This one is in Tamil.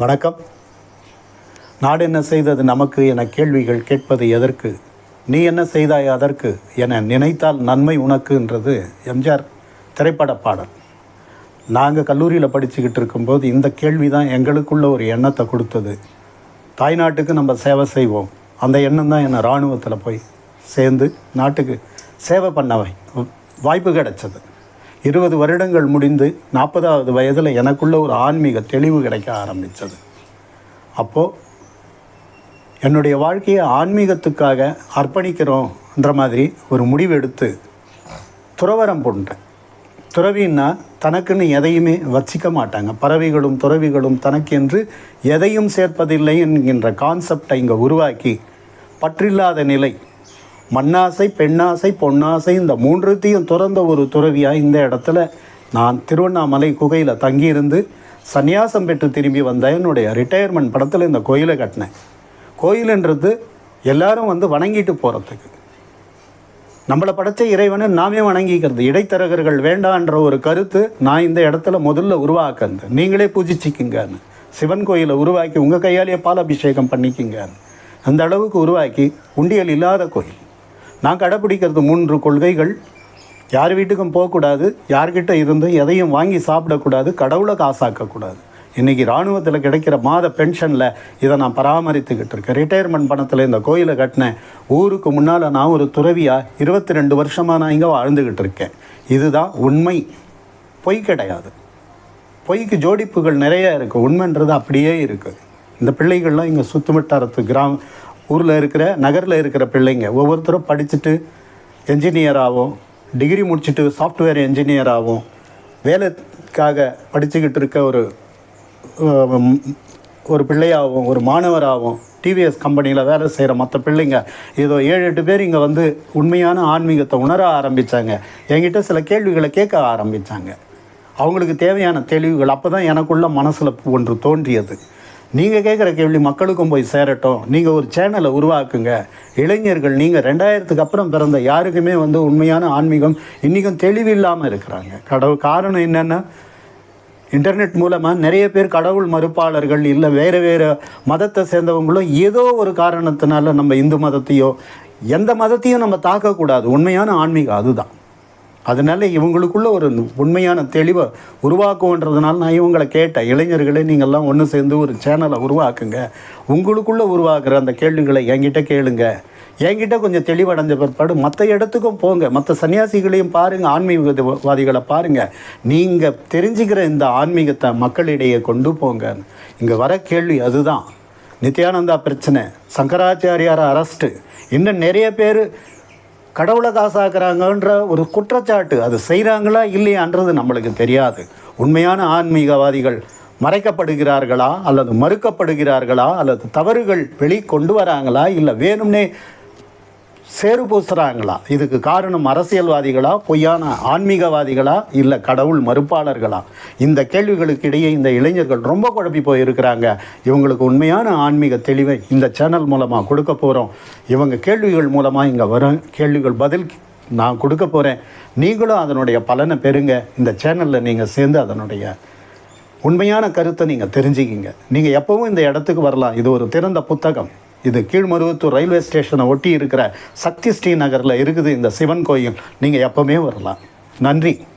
வணக்கம். நாடு என்ன செய்தது? நமக்கு என கேள்விகள் கேட்பது எதற்கு? நீ என்ன செய்தாய் அதற்கு? என நினைத்தால் நன்மை உனக்குன்றது எம்ஜிஆர் திரைப்பட பாடல். நாங்கள் கல்லூரியில் படிச்சுக்கிட்டு இருக்கும்போது இந்த கேள்வி தான் எங்களுக்குள்ள ஒரு எண்ணத்தை கொடுத்தது. தாய்நாட்டுக்கு நம்ம சேவை செய்வோம். அந்த எண்ணம் தான் என்னை இராணுவத்தில் போய் சேர்ந்து நாட்டுக்கு சேவை பண்ண வாய்ப்பு கிடைச்சது. இருபது வருடங்கள் முடிந்து நாற்பதாவது வயதில் எனக்குள்ள ஒரு ஆன்மீக தெளிவு கிடைக்க ஆரம்பித்தது. அப்போது என்னுடைய வாழ்க்கையை ஆன்மீகத்துக்காக அர்ப்பணிக்கிறோன்ற மாதிரி ஒரு முடிவெடுத்து துறவரம் பூண்டேன் துறவின்னா தனக்குன்னு எதையுமே வச்சிக்க மாட்டாங்க. பறவைகளும் துறவிகளும் தனக்கென்று எதையும் சேர்ப்பதில்லை என்கின்ற கான்செப்டை இங்கே உருவாக்கி பற்றில்லாத நிலை மண்ணாசை பெண்ணாசை பொன்னாசை இந்த மூன்றுத்தையும் துறந்த ஒரு துறவியாக இந்த இடத்துல நான் திருவண்ணாமலை குகையில் தங்கியிருந்து சந்நியாசம் பெற்று திரும்பி வந்த என்னுடைய ரிட்டையர்மெண்ட் படத்தில் இந்த கோயிலை கட்டினேன். கோயிலுன்றது எல்லாரும் வந்து வணங்கிட்டு போகிறதுக்கு நம்மளை படைச்ச இறைவனை நாமே வணங்கிக்கிறது. இடைத்தரகர்கள் வேண்டான்ற ஒரு கருத்து நான் இந்த இடத்துல முதல்ல உருவாக்குறது நீங்களே பூஜிச்சிக்கிங்கன்னு. சிவன் கோயிலை உருவாக்கி உங்கள் கையாலேயே பால் அபிஷேகம் பண்ணிக்கிங்கன்னு. அந்த அளவுக்கு உருவாக்கி உண்டியல் இல்லாத கோயில். நான் கடைப்பிடிக்கிறது மூன்று கொள்கைகள். யார் வீட்டுக்கும் போகக்கூடாது யார்கிட்ட இருந்து எதையும் வாங்கி சாப்பிடக்கூடாது கடவுளை காசாக்கக்கூடாது. இன்றைக்கி இராணுவத்தில் கிடைக்கிற மாத பென்ஷனில் இதை நான் பராமரித்துக்கிட்டு இருக்கேன். ரிட்டையர்மெண்ட் பணத்தில் இந்த கோயிலை கட்டினேன். ஊருக்கு முன்னால் நான் ஒரு துறவியாக இருபத்தி ரெண்டு வருஷமாக நான் இங்கே வாழ்ந்துக்கிட்டு இருக்கேன். இதுதான் உண்மை. பொய் கிடையாது. பொய்க்கு ஜோடிப்புகள் நிறையா இருக்குது உண்மைன்றது அப்படியே இருக்குது இந்த பிள்ளைகள்லாம் இங்கே சுத்துமட்டாரத்து கிராம ஊரில் இருக்கிற நகரில் இருக்கிற பிள்ளைங்க ஒவ்வொருத்தரும் படிச்சுட்டு என்ஜினியராகவும் டிகிரி முடிச்சுட்டு சாஃப்ட்வேர் என்ஜினியராகவும் வேலைக்காக படிச்சுக்கிட்டு இருக்க ஒரு ஒரு பிள்ளையாகவும் ஒரு மாணவராகவும் டிவிஎஸ் கம்பெனியில் வேலை செய்கிற மற்ற பிள்ளைங்க ஏதோ ஏழு எட்டு பேர் இங்கே வந்து உண்மையான ஆன்மீகத்தை உணர ஆரம்பித்தாங்க என்கிட்ட சில கேள்விகளை கேட்க ஆரம்பித்தாங்க அவங்களுக்கு தேவையான தெளிவுகள் அப்போ தான் எனக்குள்ள மனசில் ஒன்று தோன்றியது. நீங்கள் கேட்குற கேள்வி மக்களுக்கும் போய் சேரட்டும். நீங்கள் ஒரு சேனலை உருவாக்குங்க. இளைஞர்கள் நீங்கள் ரெண்டாயிரத்துக்கு அப்புறம் பிறந்த யாருக்குமே வந்து உண்மையான ஆன்மீகம் இன்றைக்கும் தெளிவில்லாமல் இருக்கிறாங்க. கடவுள் காரணம் என்னென்னா இன்டர்நெட் மூலமாக நிறைய பேர் கடவுள் மறுப்பாளர்கள் இல்லை வேறு வேறு மதத்தை சேர்ந்தவங்களும் ஏதோ ஒரு காரணத்தினால நம்ம இந்து மதத்தையோ எந்த மதத்தையும் நம்ம தாக்கக்கூடாது. உண்மையான ஆன்மீகம் அதுதான். அதனால இவங்களுக்குள்ள ஒரு உண்மையான தெளிவை உருவாக்குன்றதுனால நான் இவங்களை கேட்டேன். இளைஞர்களே நீங்கள்லாம் ஒன்று சேர்ந்து ஒரு சேனலை உருவாக்குங்க. உங்களுக்குள்ளே உருவாக்குற அந்த கேள்விகளை என்கிட்ட கேளுங்க. என்கிட்ட கொஞ்சம் தெளிவடைஞ்ச பிற்பாடு மற்ற இடத்துக்கும் போங்க. மற்ற சன்னியாசிகளையும் பாருங்கள் ஆன்மீகவாதிகளை பாருங்கள் நீங்கள் தெரிஞ்சுக்கிற இந்த ஆன்மீகத்தை மக்களிடையே கொண்டு போங்க. இங்கே வர கேள்வி அதுதான். நித்யானந்தா பிரச்சனை சங்கராச்சாரியார் அரெஸ்ட்டு இன்னும் நிறைய பேர் கடவுளை காசாக்குறாங்கன்ற ஒரு குற்றச்சாட்டு அது செய்கிறாங்களா இல்லையான்றது நம்மளுக்கு தெரியாது. உண்மையான ஆன்மீகவாதிகள் மறைக்கப்படுகிறார்களா அல்லது மறுக்கப்படுகிறார்களா அல்லது தவறுகள் வெளி கொண்டு வராங்களா இல்லை வேணும்னே சேறு பூசுகிறாங்களா இதுக்கு காரணம் அரசியல்வாதிகளா பொய்யான ஆன்மீகவாதிகளா இல்லை கடவுள் மறுப்பாளர்களா? இந்த கேள்விகளுக்கு இடையே இந்த இளைஞர்கள் ரொம்ப குழப்பி போயிருக்கிறாங்க. இவங்களுக்கு உண்மையான ஆன்மீக தெளிவை இந்த சேனல் மூலமாக கொடுக்க போகிறோம் இவங்க கேள்விகள் மூலமாக இங்கே வரும் கேள்விகள் பதில் நான் கொடுக்க போகிறேன் நீங்களும் அதனுடைய பலனை பெறுங்க. இந்த சேனலில் நீங்கள் சேர்ந்து அதனுடைய உண்மையான கருத்தை நீங்கள் தெரிஞ்சுக்கிங்க. நீங்கள் எப்பவும் இந்த இடத்துக்கு வரலாம். இது ஒரு திறந்த புத்தகம். இது கீழ்மருவத்தூர் ரயில்வே ஸ்டேஷனை ஒட்டி இருக்கிற சக்தி ஸ்ரீ நகரில் இருக்குது இந்த சிவன் கோயில். நீங்கள் எப்போவுமே வரலாம். நன்றி.